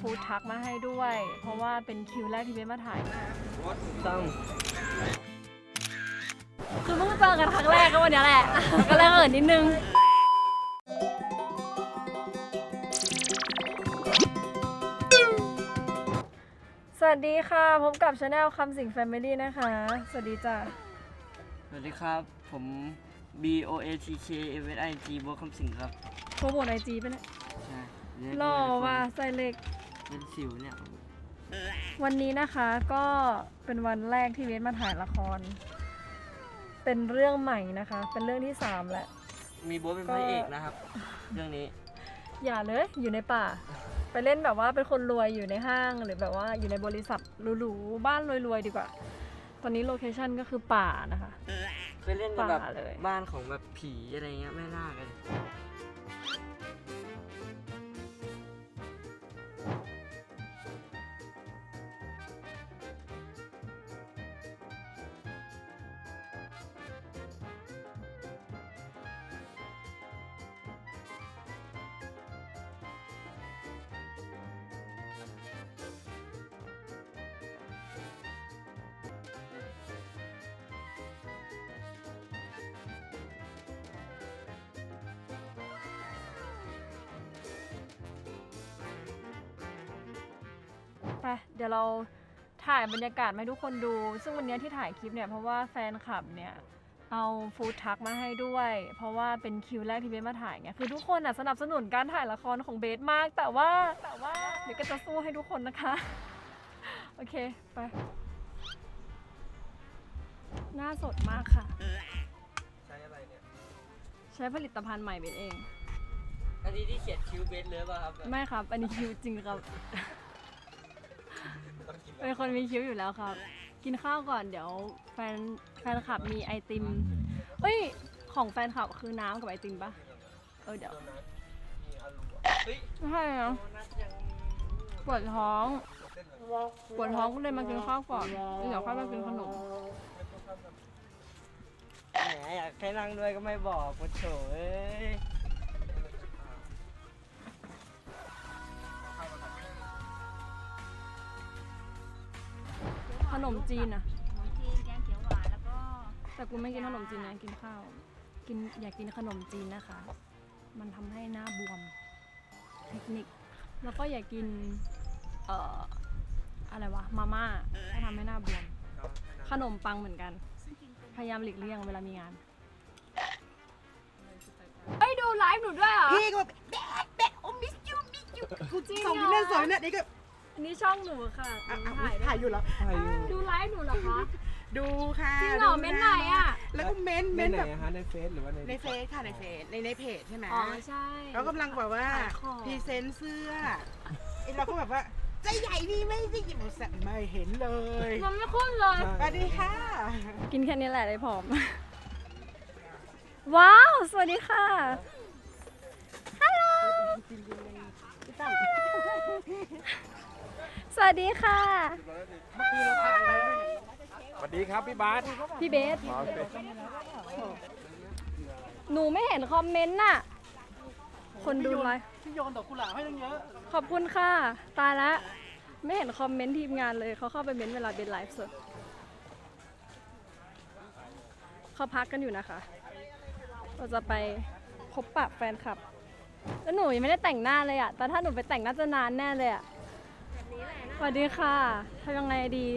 ฟู้ดทักมาให้ด้วย เพราะว่าเป็นคิวแรกที่เบสมาถ่ายต้องคือเพิ่งเจอกันครั้งแรกก็วันเนี้ยแหละ ก็เลยเขินนิดนึงสวัสดีค่ะพบกับช anel คำสิงแฟมิลี่นะคะ สวัสดีจ้ะ สวัสดีครับ ผม B O A T K M S I G บัวคำสิงครับโปรโมทไอจีไปะเนี่ยใช่เรียกหล่อด้วยว่ะใส่เล็ก เป็นสิวเนี่ย วันนี้นะคะก็เป็นวันแรกที่เวทมาถ่ายละคร เป็นเรื่องใหม่นะคะ เป็นเรื่องที่สามแล้ว มีโบ๊ทเป็นพระเอกนะครับ เรื่องนี้ อย่าเลยอยู่ในป่า ไปเล่นแบบว่าเป็นคนรวยอยู่ในห้างหรือแบบว่าอยู่ในบริษัทหรูๆบ้านรวยๆดีกว่า ตอนนี้โลเคชั่นก็คือป่านะคะเคยเล่นกับแบบป่าเลย บ้านของแบบผีอะไรเงี้ยไม่น่ากัน ไปเดี๋ยวเราถ่ายบรรยากาศมาให้ทุกคนดู ซึ่งวันนี้ที่ถ่ายคลิปเนี่ยเพราะว่าแฟนคลับเนี่ยเอาฟู้ดทักมาให้ด้วย เพราะว่าเป็นคิวแรกที่เบสมาถ่ายไงคือทุกคนอะสนับสนุนการถ่ายละครของเบสมาก แต่ว่าแต่ว่าเบสก็จะสู้ให้ทุกคนนะคะ โอเคไปหน้าสดมากค่ะ ใช้อะไรเนี่ย ใช้ผลิตภัณฑ์ใหม่เบสเอง อันนี้ที่เขียนคิวเบสเลยป่ะครับ ไม่ครับ อันนี้คิวจริงครับ เป็นคนมีคิ้วอยู่แล้วครับ กินข้าวก่อนเดี๋ยวแฟนแฟนคลับมีไอติมเอ้ย ของแฟนคลับคือน้ำกับไอติมปะเออเดี๋ยวไม่ใช่นะปวดท้อง ปวดท้องก็เลยมากินข้าวก่อนแล้วเดี๋ยวค่อยมากินขนมแหมอยากให้นั่งด้วยก็ไม่บอกมาโถเอ้ย นมจีนอะขนมจีนแกงเขียวหวานแล้วก็แต่กูไม่กินขนมจีนนะกินข้าว กินอยากกินขนมจีนนะคะ มันทำให้หน้าบวม เทคนิค แล้วก็อยากกิน เอ่อ อะไรวะ มาม่าให้ทำให้หน้าบวม ขนมปังเหมือนกันพยายามหลีกเลี่ยงเวลามีงาน เฮ้ย ดูไลฟ์หนูด้วยเหรอ พี่ก็แบบแบะแบะโอ้มิสยูมิสยูกูจริงส่งเหรอวินเนอร์สวยเนี่ยนี่ก็อั นนี้ช่องหนูค่ะหอะนูอะถ่ายถ่ายอยู่เหรอดูไลฟ์หนูเหรอคะ ดูค่ะจริงเหรอดูเม้นไหนอะ แล้วก็เม้นในเม้นไหนแบบอะฮะในเฟซหรือว่าในในเฟซค่ะในเฟซในในเพจใช่ไหมอ๋อใช่เขากำลังแบบว่าขายของ พรีเซนต์เสื้อไอ้เราก็แบบว่าใจใหญ่นี่ไม่ได้หยิบแสบไม่เห็นเลยมันไม่คุ้นเลย สวัสดีค่ะกินแค่นี้แหละได้ผอม ว้าว สวัสดีค่ะ ฮัลโหล สวัสดีค่ะ สวัสดีครับพี่บาสพี่เบสอ๋อโอเคหนูไม่เห็นคอมเมนต์น่ะ คนดูไลฟ์พี่โยนดอกกุหลาบให้ตั้งเยอะ ขอบคุณค่ะ ตายแล้วไม่เห็นคอมเมนต์ทีมงานเลย เขาเข้าไปเม้นต์เวลาเป็นไลฟ์สดเขาพักกันอยู่นะคะ เราจะไปพบปะแฟนคลับ แล้วหนูยังไม่ได้แต่งหน้าเลยอะแต่ถ้าหนูไปแต่งน่าจะนานแน่เลยอะ สวัสดีค่ะทำยังไงดี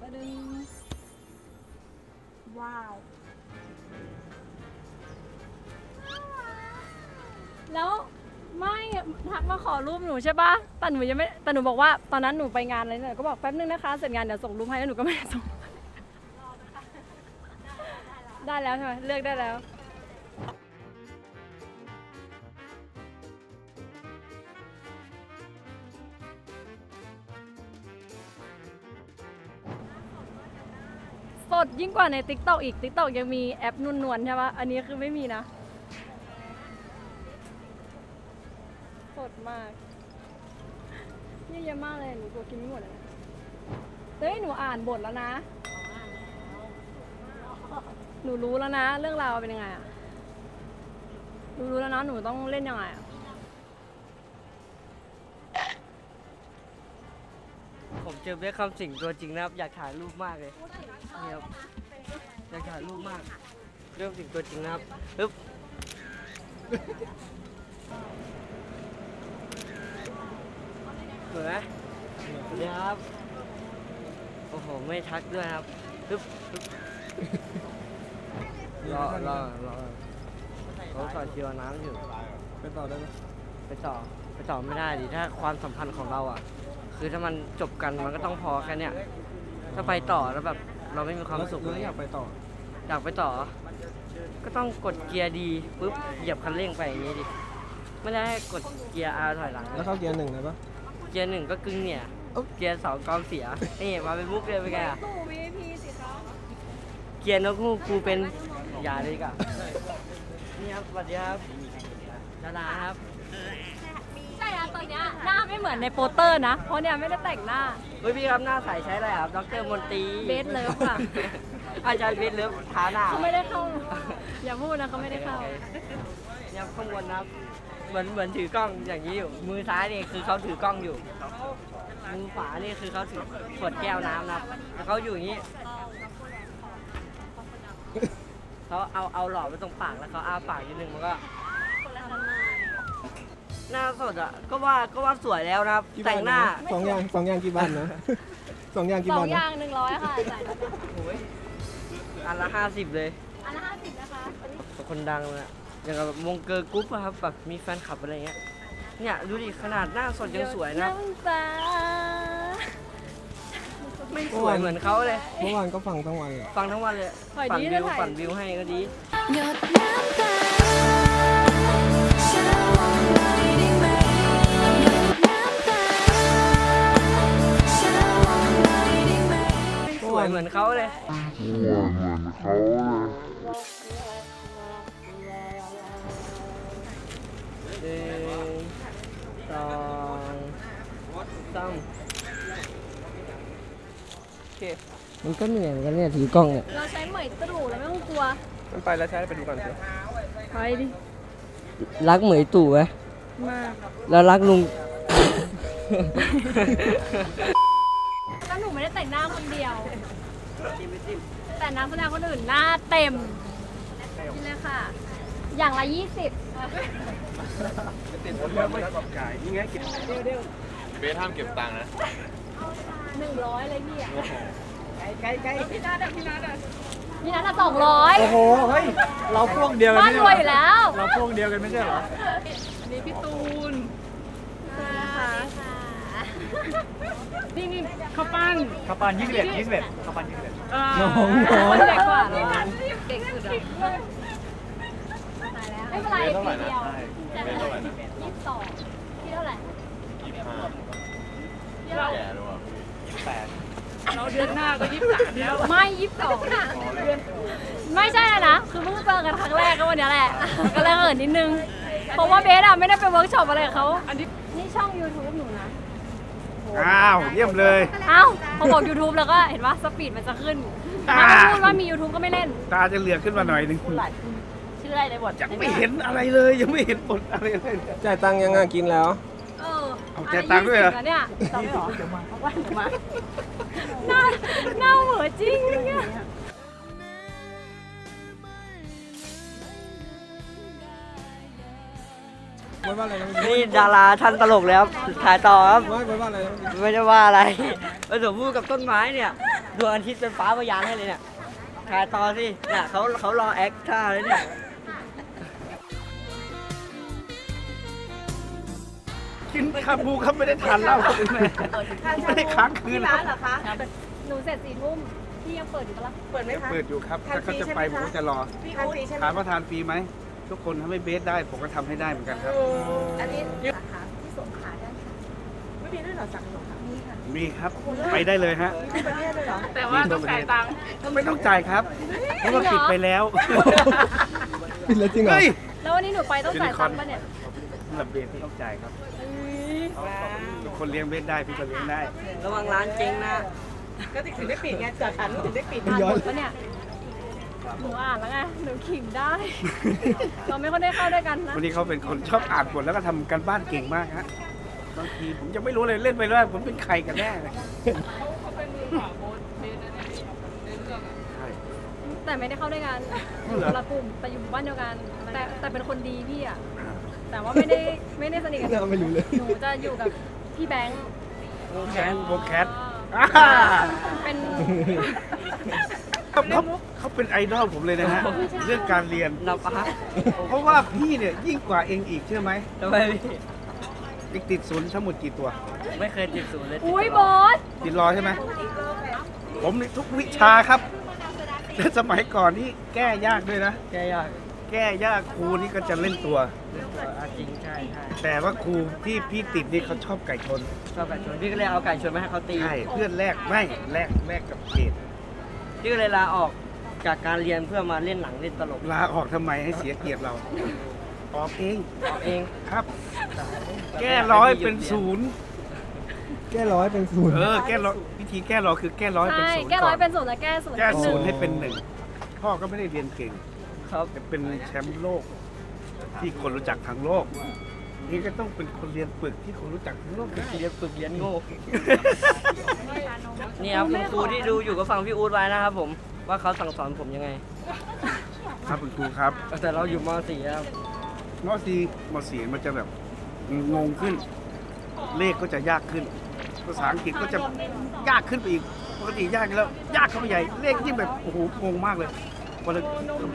ประดึงว้าว แล้วไม่ทักมาขอรูปหนูใช่ปะแต่หนูยังไม่แต่หนูบอกว่าตอนนั้นหนูไปงานอะไรเนี่ยก็บอกแป๊บนึงนะคะเสร็จงานเดี๋ยวส่งรูปให้แล้วหนูก็ไม่ได้ส่งได้แล้วใช่ไหมเลือกได้แล้ว ดยิ่งกว่าใน t ิ k t o k อีก t ิ k t o k ยังมีแอปนุ่นนวลใช่ปะอันนี้คือไม่มีนะสดมากเยอะแยะมากเลยหนูกลัวกินไม่หมดเลยนะเฮ้ยหนูอ่านบทแล้วนะ หนูรู้แล้วนะ เรื่องราวเป็นยังไงอะหนูรู้แล้วนะหนูต้องเล่นยังไงอะ ผม เจอเบคคำสิงตัวจริงนะครับ อยากถ่ายรูปมากเลยนี่ครับอยากถ่ายรูปมาก เรื่องสิงตัวจริงนะครับปึ๊บเหมือนไหมสวัสดีครับ โอ้โห ไม่ทักด้วยครับปึ๊บปึ๊บรอรอรอเขาต่อคิวน้ำอยู่ ไปต่อได้ไหมไปต่อ ไปต่อไม่ได้ดิ ถ้าความสัมพันธ์ของเราอะ คือถ้ามันจบกันมันก็ต้องพอแค่เนี้ยถ้าไปต่อแล้วแบบเราไม่มีความสุขแล้วอยากไปต่อ อยากไปต่อ ก็ต้องกดเกียร์ดีปุ๊บเหยียบคันเร่งไปอย่างนี้ดิไม่ได้ให้กดเกียร์อาถอยหลังแล้วเข้าเกียร์หนึ่งเลยปะ เกียร์หนึ่งก็กึ่งเนี่ยเอ้า เกียร์สองกองเสียนี่มาเป็นมุกเลยเป็นไงอะตู้ VIP สิคะเกียร์นกฮูกกูเป็นอย่าเลยดีกว่อนนี่ครับสวัสดีครับดาราครับ เหมือนในโปสเตอร์นะ เพราะเนี่ยไม่ได้แต่งหน้า เฮ้ยพี่ครับหน้าใสใช้อะไรครับดรมนตรีเบสเลิฟค่ะ อาจารย์เบสเลิฟทาหน้าเขาไม่ได้เข้า อย่าพูดนะเขาไม่ได้เข้า เนี่ยข้างบนนะครับเหมือนเหมือนถือกล้องอย่างนี้อยู่ มือซ้ายนี่คือเขาถือกล้องอยู่ มือขวานี่คือเขาถือขวดแก้วน้ำนะครับแล้วเขาอยู่อย่างนี้เขาเอาเอาหลอดไว้ตรงปากแล้วเขาอ้าปากนิดนึงมันก็ หน้าสดอะก็ว่าก็ว่าสวยแล้วนะครับ กี่แต่บาทงหน้าะสองอย่างสองอย่างกี่บาทนะ สองอย่างกี่สอบางทอนะย่างหนึ่งร้อยค่ะจ่ายแล้วโอ้ยอันละห้าสิบเลย อันละห้าสิบนะคะคนดังเลยอะอย่างกับวงเกิร์ลกรุ๊ปอะครับแบบมีแฟนคลับอะไรเงี้ยเนี่ยดูดิขนาดหน้าสดยังสวยนะน้ำตาไม่สวยเหมือนเขาเลย เมื่อวานก็ฟังทั้งวันเลยฟังทั้งวันเลยปล่อยปั่นดีวินะวถ่ายปั่นวิวให้ก็ดี หยดน้ำตาฉันมองไว้ไสวยเหมือนเขาเลยหนึ่งสองสามโอเค มันก็เหนื่อยเหมือนกันเนี่ยถือกล้องเนี่ยเราใช้เหมยตรู่เราไม่ต้องกลัว มันไปแล้วใช้ไปดูก่อนสิไปดิ รักเหมยตู่ไหมมาก แล้วรักลุง แล้วหนูไม่ได้แต่งหน้าคนเดียว แต่นักแสดงคนอื่นหน้าเต็มนี่เลยค่ะ อย่างละยี่สิบติดผมเยอะไม่ต้องขายนี่ไงกินเบสห้ามเก็บตังค์นะหนึ่งร้อยเลยพี่อะไกลไกลพี่นัทอะสองร้อยโอ้โห เฮ้ย เราพวกเดียวกันบ้านไม่รใช่วยเหอรยู่อแล้ว เราพวกเดียวกันไม่ใช่เหรอ อันนี้พี่ตูน นี่นี่ข้าวปั้นข้าวปานยี่สิบเอ็ดยี่สิบเอ็ดข้าวปานยี่สิบเอ็ดน้องน้อง เด็กกว่าเหรอเด็กสุดอะไม่เป็นไรปีเดียวเบสเท่าไหร่นะยี่สิบสองพี่เท่าไหร่ยี่สิบห้าพี่เท่าไหร่แก่ด้วยว่ะพี่ยี่สิบแปดเราเดือนหน้าก็ยี่สิบสามแล้วไม่ยี่สิบสองไม่ใช่นะ คือเพิ่งเจอกันครั้งแรกก็วันเนี้ยแหละก็เลยเหินนิดนึง เพราะว่าเบสอะไม่ได้ไปเวิร์กช็อปอะไรกับเขาอันนี้นี่ช่อง YouTube หนูนะ อ้าวเยี่ยมเลย เอ้าพอบอก YouTube แล้วก็เห็นว่าสปีดมันจะขึ้นอ่า ถ้าไม่พูดว่ามี YouTube ก็ไม่เล่น ตาจะเหลือกขึ้นมาหน่อยหนึงชื่ออะไรในบทยังไม่เห็นอะไรเลย ยังไม่เห็นผลอะไรเลย จ่ายตังค์ยังไงกินแล้ว เออเอาจ่ายตังค์ด้วยเหรอนละ20เนี่ยจำไม่หรอเดี๋ยวมาเอาวันมาหน้าหน้าเหมือจริงเนี่ย ไว้ว่าอะไรนะนี่ดาราท่านตลกแล้วถ่ายต่อครับ ไว้ไว้ว่าอะไรนะไม่ได้ว่าอะไรผสมพูดกับต้นไม้เนี่ยดวงอาทิตย์เป็นฟ้าพยานให้เลยเนี่ยถ่ายต่อสิเนี่ยเขาเขารอแอคท่าเลยเนี่ยกินคาบูครับไม่ได้ทานเหล้าคนอื่นเลยไม่ได้ค้างคืนนะหนูเสร็จสี่ทุ่มพี่ยังเปิดอยู่ปะล่ะ เปิดไหมคะ เปิดอยู่ครับ ถ้าเขาจะไปผมก็จะรอทานฟรีใช่ไหมถามว่าทานฟรีไหม ทุกคนทำให้เบสได้ผมก็ทำให้ได้เหมือนกันครับ อันนี้สาขาที่สงขลาได้ค่ะไม่มีด้วยเหรอสาขาสงขลามีค่ะมีครับไปได้เลยฮะ ที่ประเทศเลยเหรอแต่ว่าต้องจ่ายตังค์ ไม่ต้องจ่ายครับ เพราะว่าปิดไปแล้วปิดแล้วจริงเหรอ เฮ้ยแล้ววันนี้หนูไปต้องจ่ายตังค์ปะเนี่ยสำหรับเบสที่ต้องจ่ายครับทุกคนเลี้ยงเบสได้พี่ก็เลี้ยงได้ ระวังร้านเจ๊งนะ ก็ถึงได้ปิดไงจากฐานถึงได้ปิดไม่ย้อนปะเนี่ย หนูอ่านแล้วไงหนูขิงได้ เราไม่ค่อยได้เข้าด้วยกันนะวันนี้เขาเป็นคนชอบอ่านบทแล้วก็ทำการบ้านเก่งมากฮะบางทีผมยังไม่รู้เลยเล่นไปแล้วผมเป็นใครกันแน่ใช่ แต่ไม่ได้เข้าด้วยกันอ๋ออยู่เหรอคนละกลุ่มแต่อยู่หมู่บ้านเดียวกัน แต่แต่เป็นคนดีพี่อะแต่ว่าไม่ได้ไม่ได้สนิทกับเราไม่รู้เลย หนูจะอยู่กับพี่แบงค์วงแคทวงแคทอ่าอ่าเป็น เขาเขา เขาเป็นไอดอลผมเลยนะฮะ เรื่องการเรียน นับปะเพราะว่าพี่เนี่ยยิ่งกว่าเองอีกเชื่อไหมทำไมพี่เองติดศูนย์ทั้งหมดกี่ตัว ไม่เคยติดศูนย์เลยติดอุ้ยตบลออดสติดรอใช่ไหม ผมในทุกวิชาครับแต่สมัยก่อนนี่แก้ยากด้วยนะ แกยากแก้ยากครูนี่ก็จะเล่นตัวอะจริงใช่ใช่แต่ว่าครูที่พี่ติดนี่เขาชอบไก่ชน ชอบไก่ชนพี่ก็เลยเอาไก่ชนมาให้เขาตีใช่ เพื่อนแลกไม่แลกแลกกับเกรดพี่ก็เลยลาออก จากการเรียนเพื่อมาเล่นหนังเล่นตลกลาออกทำไมให้เสียเกียรติเรา ออกเองออกเองครับ แก้ร้อยเป็นศูนย์แก้ร้อยเป็นศูนย์เออแก้ร้อยวิธีแก้ร้อยคือแก้ร้อยเป็นใช่ศูนย์แก้ร้อยก่เป็นศูนย์แล้วแก้ศูนย์แก้เป็นหศูนึ่งนย์ให้เป็นหนึ่งพ่อก็ไม่ได้เรียนเก่งครับแต่เป็นแชมป์โลก ที่คนรู้จักทั้งโลก นี่ก็ต้องเป็นคนเรียนปึกที่คนรู้จักทั้งโลกได้เรียนฝึกเรียนโง่นี่ครับคุณครูที่ดูอยู่ก็ฟังพี่อู๊ดไว้นะครับผม ว่าเขาสั่งสอนผมยังไง ครับคุณครูครับแต่เราอยู่ม .4 ครับมสี่มสี่มันจะแบบงงขึ้น เลขก็จะยากขึ้น ภาษาอังกฤษก็จะยากขึ้นไปอีกปกติยากอยู่แล้ว ยากเข้าไปใหญ่เลขยิ่งแบบโอ้โหงงมากเลยพอเรา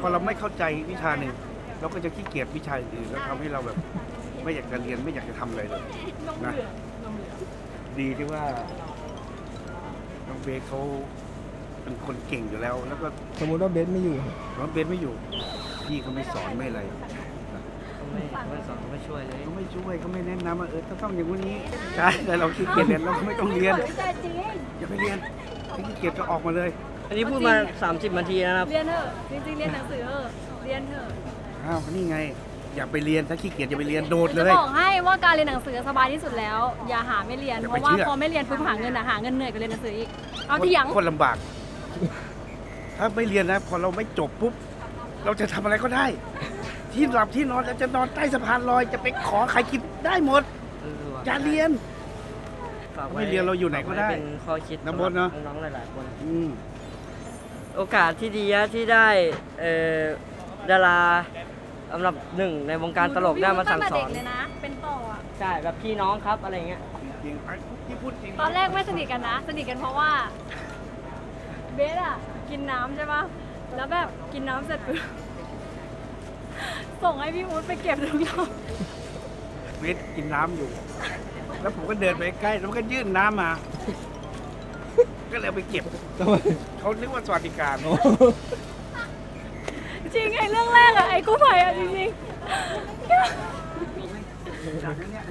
พอเราไม่เข้าใจวิชาหนึ่งเราก็จะขี้เกียจวิชาอื่นแล้วทำให้เราแบบ ไม่อยากจะเรียนไม่อยากจะทำอะไรเลยนะดีที่ว่าน้องเบสเขา เป็นคนเก่งอยู่แล้ว แล้วก็สมมุติว่าเบสไม่อยู่น้องเบสไม่อยู่ พี่เขาไม่สอนไม่อะไรเขาไม่เขาไม่สอนเขาไม่ช่วยเลย เขาไม่ช่วยเขาไม่แนะนำว่าเออต้องต้องอย่างนี้ใช่แต่เราขี้เกียจเรียนเราก็ไม่ต้องเรียนอย่าไปเรียนถ้าขี้เกียจก็ออกมาเลยอันนี้พูดมา 30นาทีแล้วนะครับ เรียนเถอะ จริงๆ เรียนหนังสือเถอะ เรียนเถอะ อ้าวก็นี่ไง อย่าไปเรียนถ้าขี้เกียจอย่าไปเรียนโดดเลจะย บอกให้ว่าการเรียนหนังสือสบายที่สุดแล้ว อย่าหาไม่เรียน อย่าเพไปราะว่าเชื่อ พอไม่เรียนปุ๊บหาเงินอะหาเงินเหนื่อยกว่าเรียนหนังสืออีก เอาเถียง คนลำบาก ถ้าไม่เรียนนะ พอเราไม่จบปุ๊บ เราจะทำอะไรก็ได้ ที่หลับที่นอนเราจะนอนใต้สะพานลอยจะไปขอใครกินได้หมดเออว่ะอย่าเรียน ฝากว้ไม่เรียนเราอยู่ไหนก็ได้ฝาว้เป็นข้อคิดน้ำมนต์เนอะ สำหรับน้องๆหลายๆคน อืม โอกาสที่ดีนะที่ได้เอ่อดาราสำหรับหนึ่งในวงการตลกได้มาสั่งสอนตั้แต่เด็กเลยนะ เป็นต่ออะใช่ แบบพี่น้องครับอะไรเงี้ย จริงไอ้ที่พูดจริงตอนแรกไม่สนิทกันนะ สนิทกันเพราะว่าเบสอะกินน้ำใช่ปะแล้วแบบกินน้ำเสร็จปุ๊บส่งให้พี่อู๊ดไปเก็บทุกรอบเวทกินน้ำอยู่ แล้วผมก็เดินไปใกล้ แล้วมันก็ยื่นน้ำมา ก็เลยเอาไปเก็บทำไมเขานึกว่าสวัสดิการจริงไอ้เรื่องแรกอะไอ้กู้ภัยอะจริงๆ จากนั้นเนี่ย